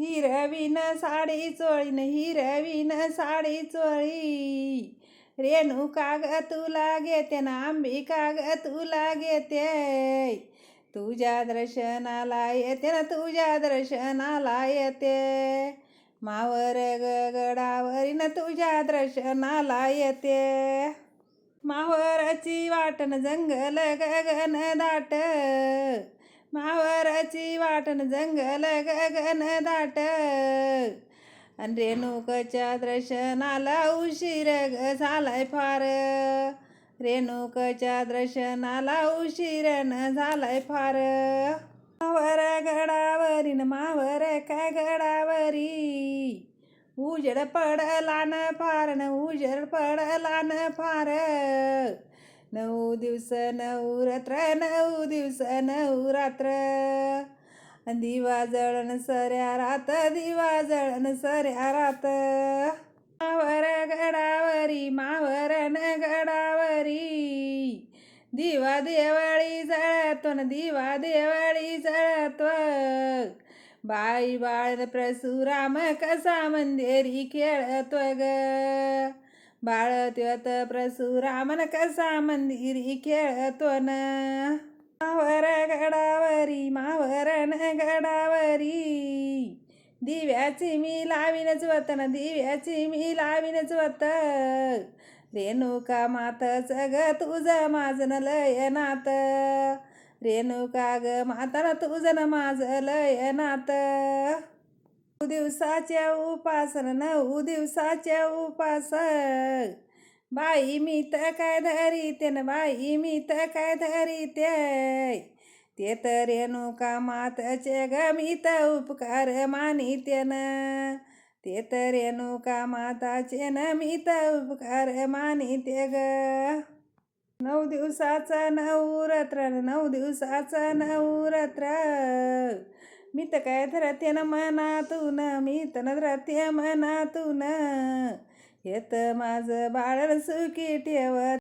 Heroine sari चोळीन heroine sari चोळी. रेणू ग तुला घेते ना आंबी ग तुला घेते. तुझ्या दर्शनाला येते ना तुझ्या दर्शनाला येते. मावर ग ना तुझ्या दर्शनाला येते. मावराची वाटण जंगल गगन दाट. ची वाटण जंगल गगन दाट. आणि रेणुकच्या दर्शनाला उशीर ग झालाय फार. रेणुकच्या दर्शनाला उशीर न झालाय फार. मावर गडावरीन मावर का गडावरी? उजड पडला न फार न उजड पडला न फार. नऊ दिवस नऊ रात्र नऊ दिवस नऊ रात्र. दिवा जळण सऱ्या रात दिवा जळण सऱ्या रात. मावर गडावरी मावर न गडावरी. दिवा देवळी जळतो न दिवा देवळी जळतो. बाई बाळ प्रसुराम कसा मंदिरी खेळतोय ग? बाळ बाळत्योत प्रसुरामन कसा मंदिरी खेळतो न मावर गडावरी मावरण गडावरी दिव्याची मी लावीनच वतन दिव्याची मी लावीनच वत रेणुका मात ग तुझं माझं लय नात रेणुका ग माता तुझं न माझं लय नात दिवसाच्या उपासन नऊ दिवसाच्या उपास बाई मी तर काय धरीते न बाई मी तर काय धरीते ते तर रेणुका मातचे ग मी तर उपकार मानिते न ते तर रेणुका माताचे न मी तर उपकार मानिते ग. नऊ दिवसाचा नवरात्र नऊ दिवसाचा नवरात्र मी तर काय धरते ना मनातून मी तर धरते मनातून. येत माझं बाळ सुखी ठेवत